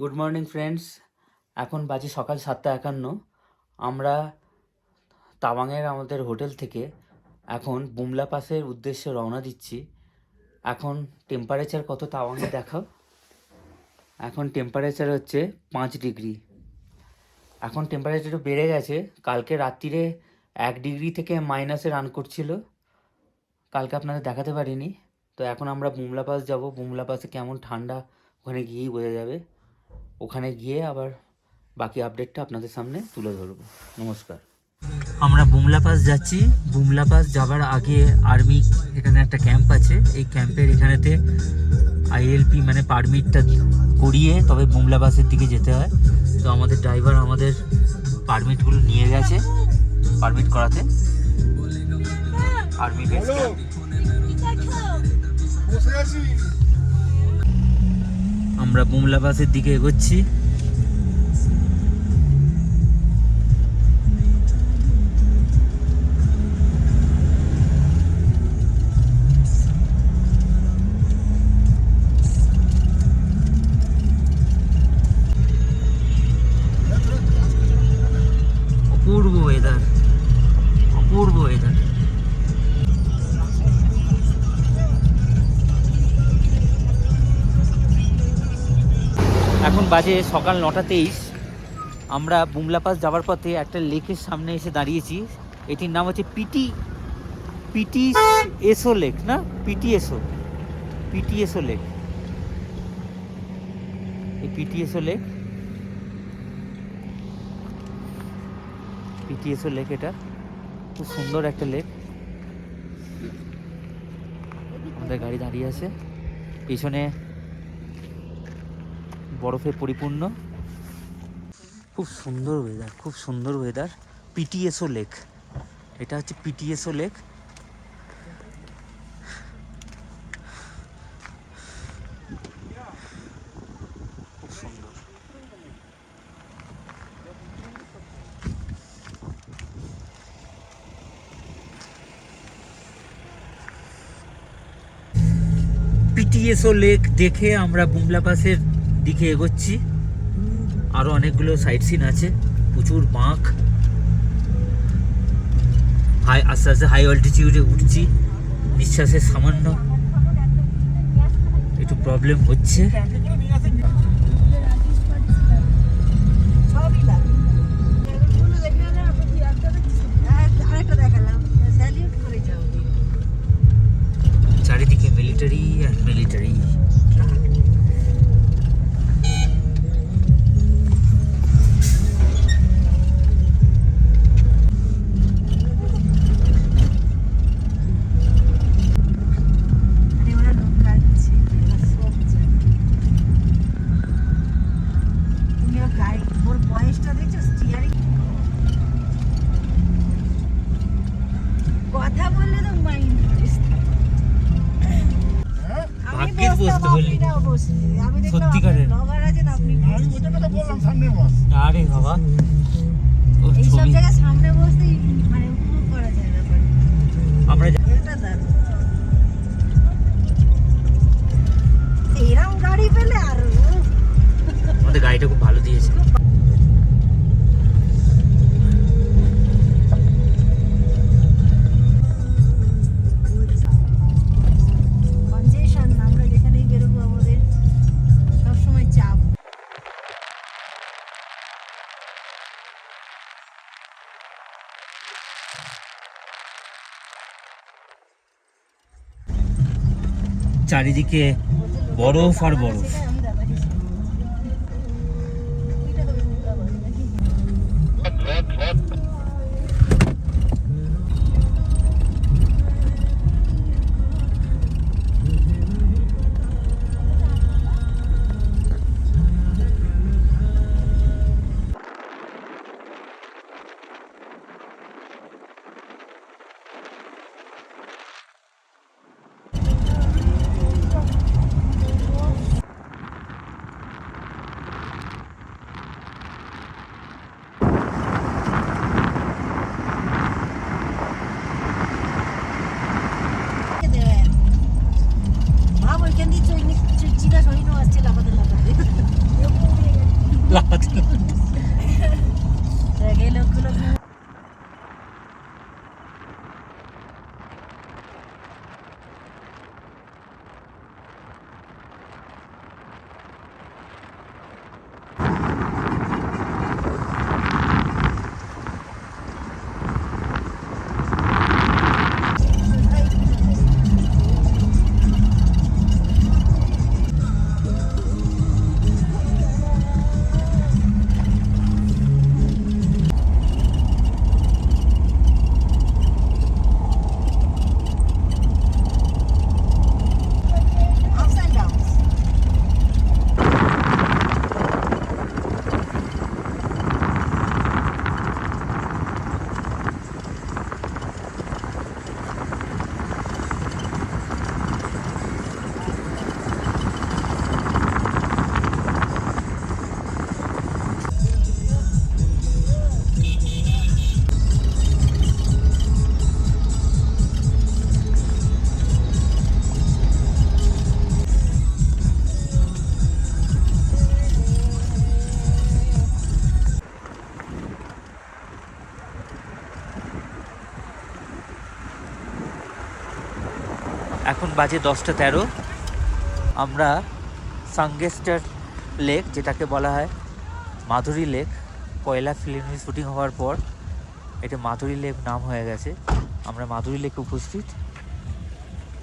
Good morning friends এখন বাজে সকাল সাতটা একান্ন। আমরা তাওয়াংয়ের আমাদের হোটেল থেকে এখন বুমলা পাসের উদ্দেশ্যে রওনা দিচ্ছি। এখন টেম্পারেচার কত তাওয়াংয়ে দেখাও। এখন টেম্পারেচার হচ্ছে পাঁচ ডিগ্রি। এখন টেম্পারেচার একটু বেড়ে গেছে। কালকে রাত্রিরে এক ডিগ্রি থেকে মাইনাসে রান করছিল। কালকে আপনাদের দেখাতে পারিনি। তো এখন আমরা বুমলা পাস যাব। বুমলা পাসে কেমন ঠান্ডা ওখানে গিয়েই বোঝা যাবে। ওখানে গিয়ে আবার বাকি আপডেটটা আপনাদের সামনে তুলে ধরবো। নমস্কার। আমরা বুমলা পাস যাচ্ছি। বুমলা পাস যাবার আগে আর্মি এখানে একটা ক্যাম্প আছে। এই ক্যাম্পের এখানেতে আইএলপি মানে পারমিটটা করিয়ে তবে বুমলা পাসের দিকে যেতে হয়। তো আমাদের ড্রাইভার আমাদের পারমিটগুলো নিয়ে গেছে পারমিট করাতে। আর্মি বেস ক্যাম্প আমরা বুমলা বাসের দিকে এগোচ্ছি। বাজে সকাল নটা তেইশ। আমরা বুমলা পাস যাওয়ার পথে একটা লেকের সামনে এসে দাঁড়িয়েছি। এটির নাম হচ্ছে পিটি পিটি এসো লেক, না? PT SO PT SO lake. এই PT SO lake, PT SO lake এটা। খুব সুন্দর একটা লেক। আমাদের গাড়ি দাঁড়িয়ে আছে। পিছনে বরফে পরিপূর্ণ। খুব সুন্দর ওয়েদার খুব সুন্দর ওয়েদার পিটিএসও লেক এটা হচ্ছে পিটিএসও লেক খুব সুন্দর। পিটিএসও লেক দেখে আমরা বুমলা পাসের দিকে এগোচ্ছি। আরও অনেকগুলো সাইট সিন আছে। প্রচুর বাঁক। হাই আস্তে আস্তে হাই অল্টিটিউডে উঠছি। নিঃশ্বাসের সামান্য একটু প্রবলেম হচ্ছে। চারিদিকে মিলিটারি আর মিলিটারি চারিদিকে বরফ আর বরফ। এখন বাজে দশটা তেরো। আমরা সাঙ্গেস্টার লেক, যেটাকে বলা হয় মাধুরী লেক পয়লা ফিল্ম শুটিং হওয়ার পর এটা মাধুরী লেক নাম হয়ে গেছে। আমরা মাধুরী লেকে উপস্থিত।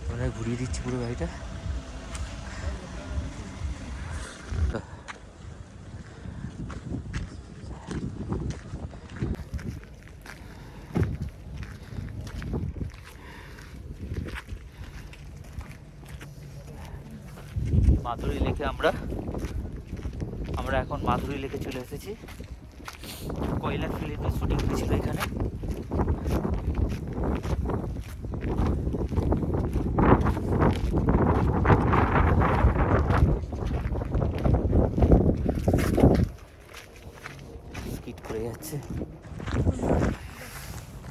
আমরা ঘুরিয়ে দিচ্ছি পুরো গাড়িটা মাধুরী লেকে আমরা আমরা এখন মাধুরী চলে কয়লা ফিল্মের শুটিং হয়েছিল এখানে।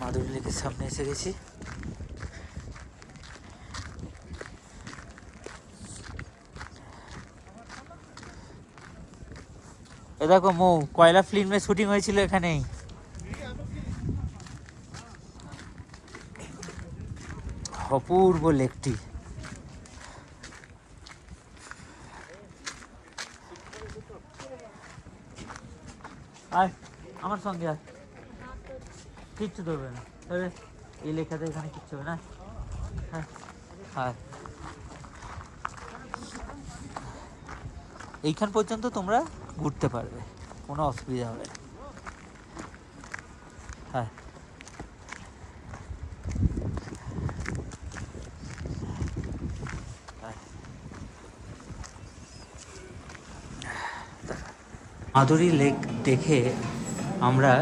মাধুরী লেকের সামনে এসে গেছি। দেখো মৌ, কয়লা ফিল্মের শুটিং হয়েছিল এখানেই। অপূর্ব লেকটি। আয়, আমার সঙ্গে আয়। কিচ্ছু ধরবে না। তবে এই লেখাতে এখানে কিচ্ছু হবে না। হ্যাঁ হ্যাঁ এইখান পর্যন্ত তোমরা ঘুরতে পারবে, কোনো অসুবিধা হবে না। হ্যাঁ। মাধুরী লেক দেখে আমরা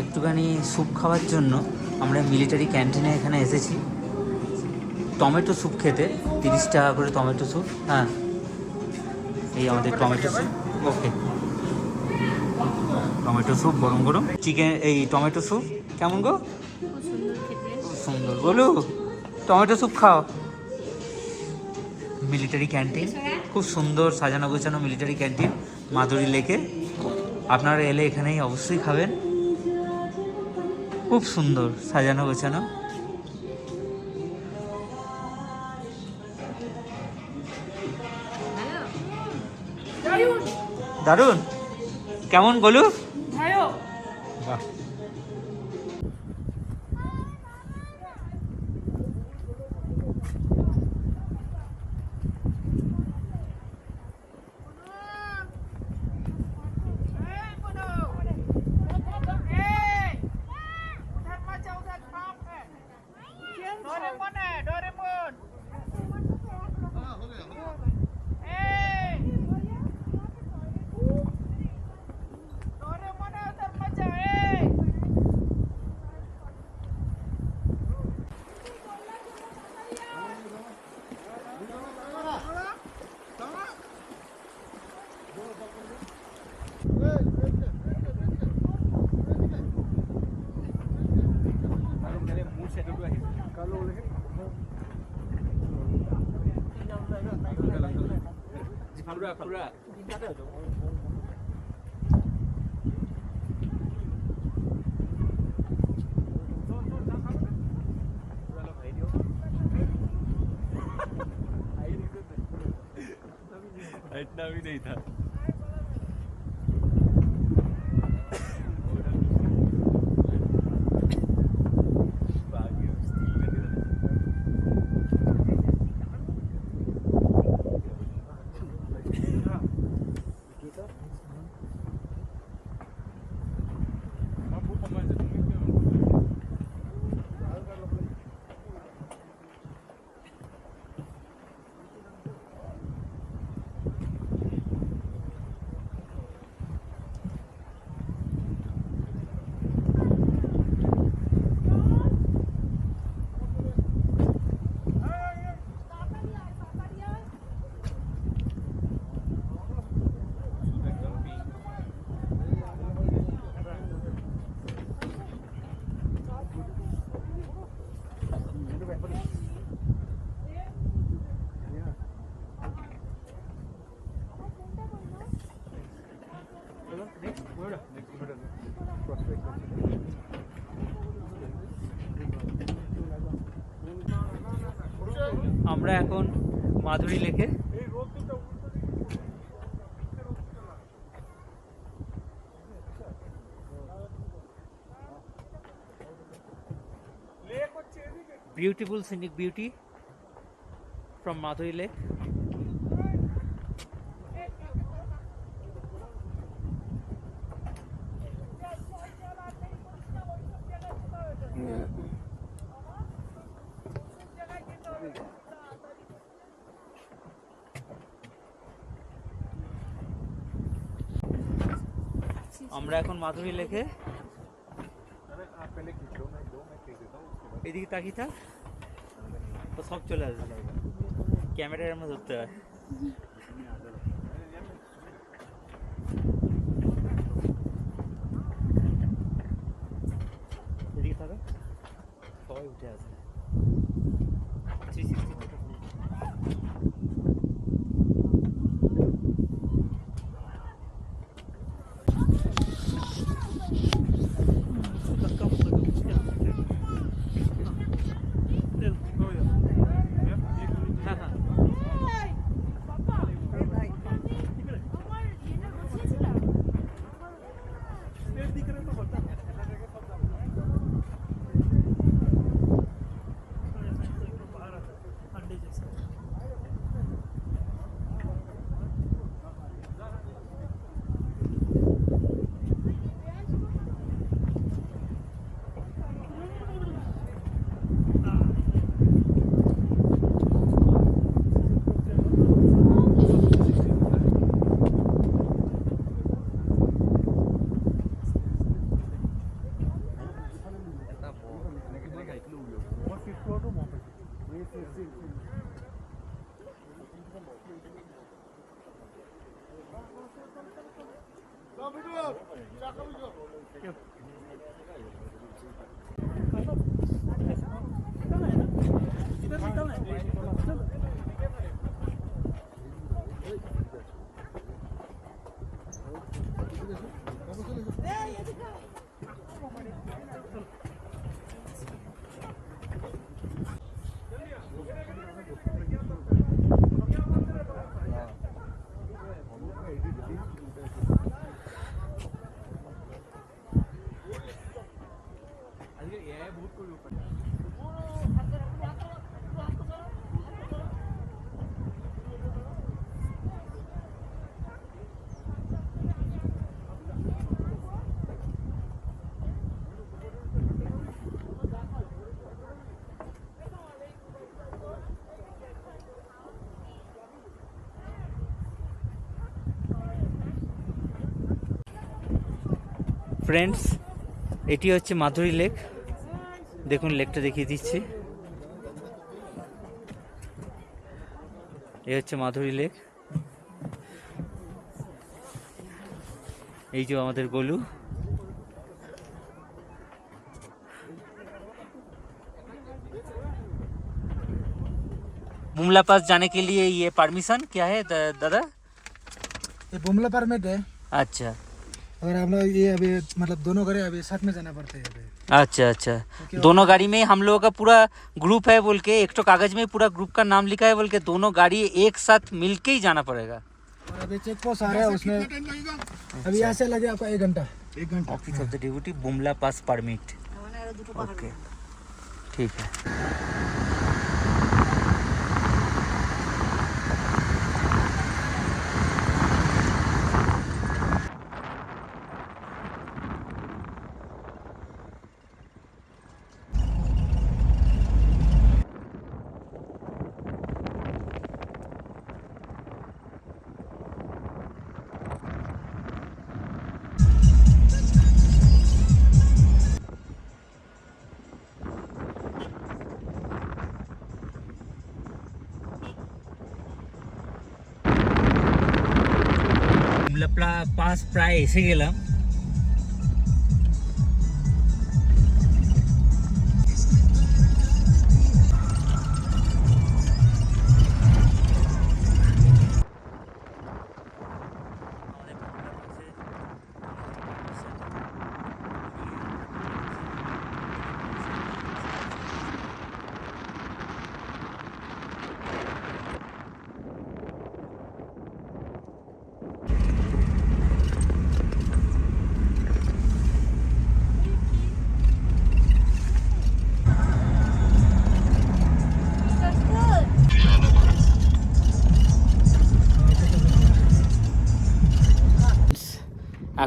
একটুখানি স্যুপ খাওয়ার জন্য আমরা মিলিটারি ক্যান্টিনে এখানে এসেছি। টমেটো স্যুপ খেতে, তিরিশ টাকা করে টমেটো স্যুপ। হ্যাঁ। এই আমাদের tomato soup. Okay tomato soup গরম গরম। চিকেন এই টমেটো স্যুপ কেমন গো? সুন্দর বলু টমেটো স্যুপ খাও। মিলিটারি ক্যান্টিন খুব সুন্দর সাজানো গোছানো মিলিটারি ক্যান্টিন মাধুরী লেকে। আপনারা এলে এখানেই অবশ্যই খাবেন। খুব সুন্দর সাজানো গোছানো। দারুণ কেমন বলু বাহ। 暗い暗い。इतना भी नहीं था আমরা এখন মাধুরী লেখে beautiful scenic beauty from Madhuri lake আমরা এখন মাধুরী লেখে এদিকে তাকিয়ে থাক। তো সব চলে আসবে। ক্যামেরার আমরা ধরতে হয়। এদিকে থাকো সবাই উঠে আসবে থ্রি সিক্সটি ফ্রেন্ডস এটি হচ্ছে মাধুরী লেক দেখুন লেকটা দেখিয়ে দিচ্ছি এ হচ্ছে মাধুরী লেক এই যে আমাদের গোলু बुमला पास जाने के लिए ये परमिशन क्या है द- दादा ये बुमला परमिट है अच्छा अगर हम लोग ये अभी मतलब दोनों गाड़ी अभी साथ में जाना पड़ता है अच्छा अच्छा। दोनों गाड़ी में हम लोगों का पूरा ग्रुप है बोल के एक तो कागज़ में पूरा ग्रुप का नाम लिखा है बोल के दोनों गाड़ी एक साथ मिल के ही जाना पड़ेगा। और अभी चेक पोस्ट आ रहा है उसमें अभी यहाँ से लगे आपका एक घंटा। एक घंटा। Office of the duty Bumla pass permit okay ठीक है। এসে গেলাম।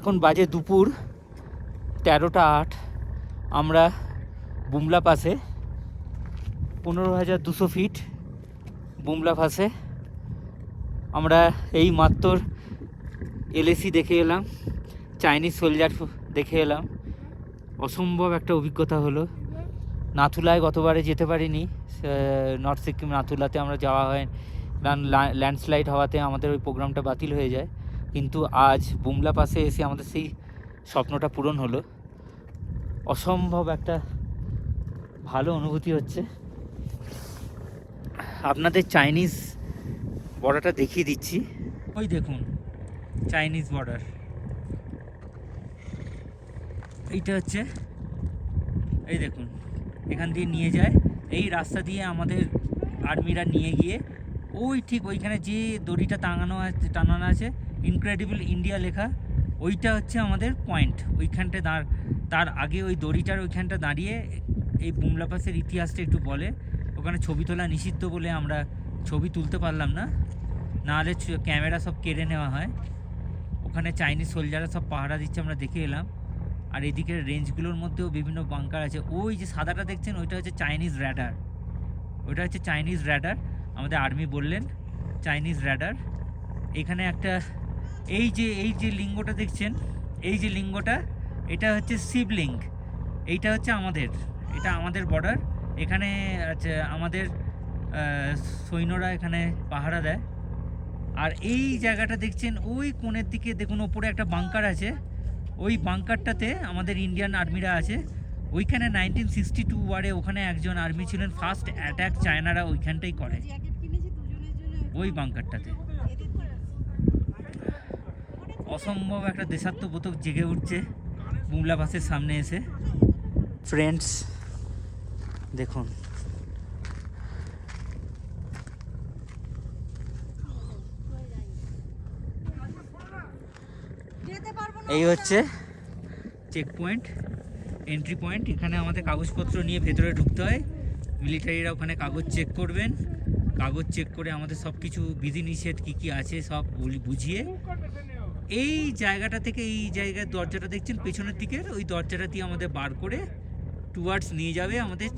এখন বাজে দুপুর, তেরোটা আট। আমরা বুমলা পাশে, পনেরো হাজার দুশো ফিট বুমলা পাশে। আমরা এই মাত্র এলএসি দেখে এলাম চাইনিজ সোলজার দেখে এলাম। অসম্ভব একটা অভিজ্ঞতা হলো। নাথুলায় গতবারে যেতে পারিনি নর্থ সিকিম নাথুলাতে আমরা যাওয়া হয় ল্যান্ডস্লাইড হওয়াতে আমাদের ওই প্রোগ্রামটা বাতিল হয়ে যায়। কিন্তু আজ বুমলা পাশে এসে আমাদের সেই স্বপ্নটা পূরণ হলো। অসম্ভব একটা ভালো অনুভূতি হচ্ছে। আপনাদের চাইনিজ বর্ডারটা দেখিয়ে দিচ্ছি। ওই দেখুন, চাইনিজ বর্ডার। এইটা হচ্ছে, এই দেখুন, এখান দিয়ে নিয়ে যায়। এই রাস্তা দিয়ে আমাদের আর্মিরা নিয়ে গিয়ে, ওই ঠিক ওইখানে যে দড়িটা টাঙানো আছে টানানো আছে ইনক্রেডিবল ইন্ডিয়া লেখা, ওইটা হচ্ছে আমাদের পয়েন্ট ওইখানটা দাঁড়, তার আগে ওই দড়িটার ওইখানটা দাঁড়িয়ে এই বুমলা পাসের ইতিহাসটা একটু বলে। ওখানে ছবি তোলা নিষিদ্ধ বলে আমরা ছবি তুলতে পারলাম না। নাহলে ক্যামেরা সব কেড়ে নেওয়া হয়। ওখানে চাইনিজ সোলজাররা সব পাহারা দিচ্ছে, আমরা দেখে এলাম। আর এদিকের রেঞ্জগুলোর মধ্যেও বিভিন্ন বাংকার আছে। ওই যে সাদাটা দেখছেন, ওইটা হচ্ছে চাইনিজ র্যাডার ওইটা হচ্ছে চাইনিজ র্যাডার আমাদের আর্মি বললেন, চাইনিজ র্যাডার এখানে একটা এই যে এই যে লিঙ্গটা দেখছেন এই যে লিঙ্গটা এটা হচ্ছে শিবলিঙ্গ। এইটা হচ্ছে আমাদের এটা আমাদের বর্ডার এখানে আছে আমাদের সৈন্যরা এখানে পাহারা দেয়। আর এই জায়গাটা দেখছেন ওই কোণের দিকে দেখুন ওপরে একটা বাংকার আছে। ওই বাংকারটাতে আমাদের ইন্ডিয়ান আর্মিরা আছে। ওইখানে নাইনটিন সিক্সটি টু ওয়ারে ওখানে একজন আর্মি ছিলেন। ফার্স্ট অ্যাটাক চায়নারা ওইখানটাই করে। ওই বাংকারটাতে অসম্ভব একটা দেশাত্মবোধক জেগে উঠছে। বুমলা বাসের সামনে এসে। ফ্রেন্ডস দেখুন। এই হচ্ছে চেক পয়েন্ট এন্ট্রি পয়েন্ট এখানে আমাদের কাগজপত্র নিয়ে ভেতরে ঢুকতে হয়। মিলিটারিরা ওখানে কাগজ চেক করবেন। কাগজ চেক করে আমাদের সব কিছু বিধিনিষেধ কী কী আছে সব বুঝিয়ে এই জায়গাটা থেকে এই জায়গার দরজাটা দেখছেন? পেছনের দিকের ওই দরজাটা দিয়ে আমাদের বার করে টুয়ার্ডস নিয়ে যাবে আমাদের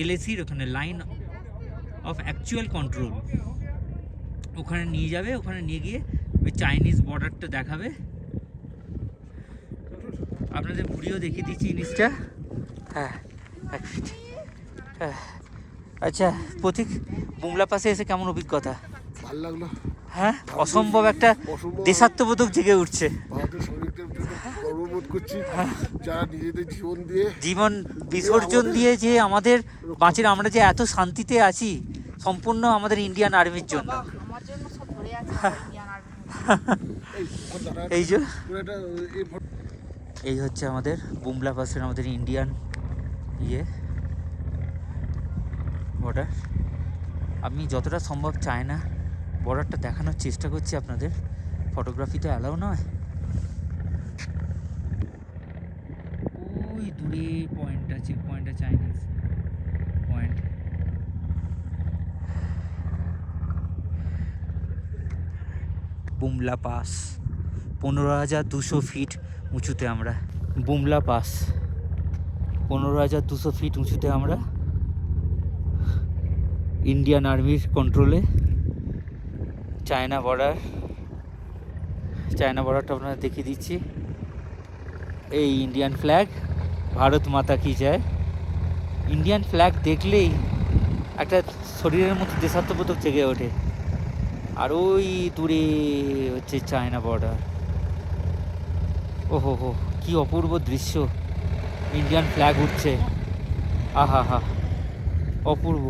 এলএসির ওখানে লাইন অফ অ্যাকচুয়াল কন্ট্রোল ওখানে নিয়ে যাবে, ওখানে নিয়ে গিয়ে ওই চাইনিজ বর্ডারটা দেখাবে। আপনাদের ঘুরিয়েও দেখিয়ে দিচ্ছি জিনিসটা হ্যাঁ হ্যাঁ। আচ্ছা প্রতীক, বুমলা পাশে এসে কেমন অভিজ্ঞতা? ভালো লাগল। হ্যাঁ? অসম্ভব একটা দেশাত্মবোধক জেগে উঠছে। ভারতের সৈনিকদের জন্য গর্ববোধ করছি। যারা নিজেদের জীবন দিয়ে জীবন বিসর্জন দিয়ে যে আমাদের বাঁচির আমরা যে এত শান্তিতে আছি সম্পূর্ণ আমাদের ইন্ডিয়ান আর্মির জন্য। আমার জন্য সব ধরে আছে ইন্ডিয়ান আর্মি এই এই যে এই হচ্ছে আমাদের বুমলা পাসের আমাদের ইন্ডিয়ান ইয়ে বর্ডার আমি যতটা সম্ভব চায়না বর্ডারটা দেখানোর চেষ্টা করছি আপনাদের। ফটোগ্রাফি ফটোগ্রাফিতে অ্যালাউ নয়। ওই দূরে পয়েন্ট আছে পয়েন্ট পয়েন্টটা চাইনিজ পয়েন্ট বুমলা পাস পনেরো হাজার দুশো ফিট উঁচুতে আমরা। বুমলা পাস পনেরো হাজার দুশো ফিট উঁচুতে আমরা। ইন্ডিয়ান আর্মির কন্ট্রোলে চায়না বর্ডার চায়না বর্ডারটা আপনারা দেখিয়ে দিচ্ছি। এই ইন্ডিয়ান ফ্ল্যাগ ভারত মাতা কি যায় ইন্ডিয়ান ফ্ল্যাগ দেখলেই একটা শরীরের মধ্যে দেশাত্মবোধক জেগে ওঠে। আর ওই দূরে হচ্ছে চায়না বর্ডার ওহো হো, কি অপূর্ব দৃশ্য। ইন্ডিয়ান ফ্ল্যাগ উঠছে। আহা হা, অপূর্ব।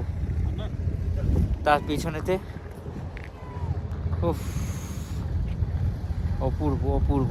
তার পেছনেতে অপূর্ব অপূর্ব।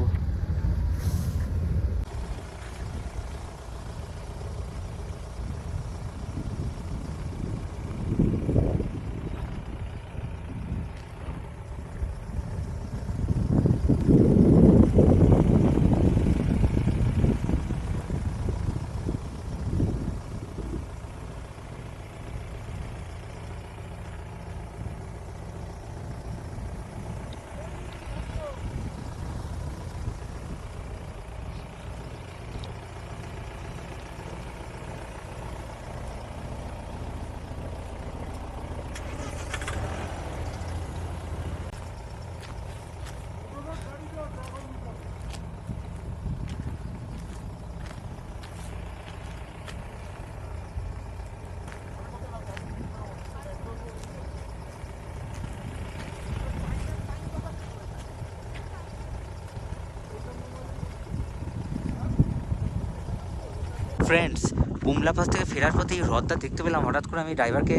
ফ্রেন্ডস বুমলা পাস থেকে ফেরার পথে এই হ্রদটা দেখতে পেলাম। হঠাৎ করে আমি ড্রাইভারকে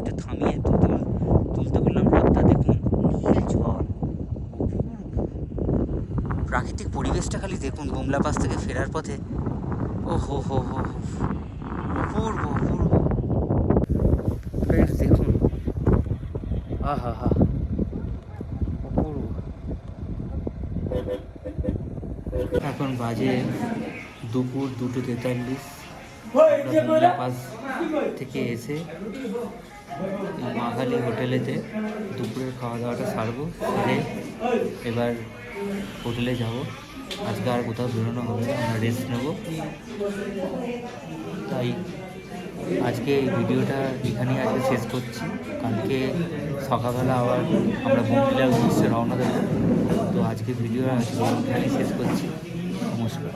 একটু থামিয়ে তুলতে তুলতে বললাম, হ্রদটা দেখুন, নীল জল প্রাকৃতিক পরিবেশটা খালি দেখুন বুমলা পাস থেকে ফেরার পথে। ও হো হো হো হো। অপূর্ব অপূর্ব ফ্রেন্ডস দেখুন। আহা, হা, অপূর্ব। এখন বাজে দুপুর দুটো তেতাল্লিশ পাস থেকে এসে মাহালি হোটেলেতে দুপুরের খাওয়া দাওয়াটা সারবো সেরে এবার হোটেলে যাব। আজকে আর কোথাও বেরোনো হবে না আমরা রেস্ট নেব। তাই আজকে এই ভিডিওটা এখানেই আজকে শেষ করছি। কালকে সকালবেলা আবার আমরা বমডিলার উদ্দেশ্যে রওনা দেব। তো আজকে ভিডিও এখানেই শেষ করছি। নমস্কার।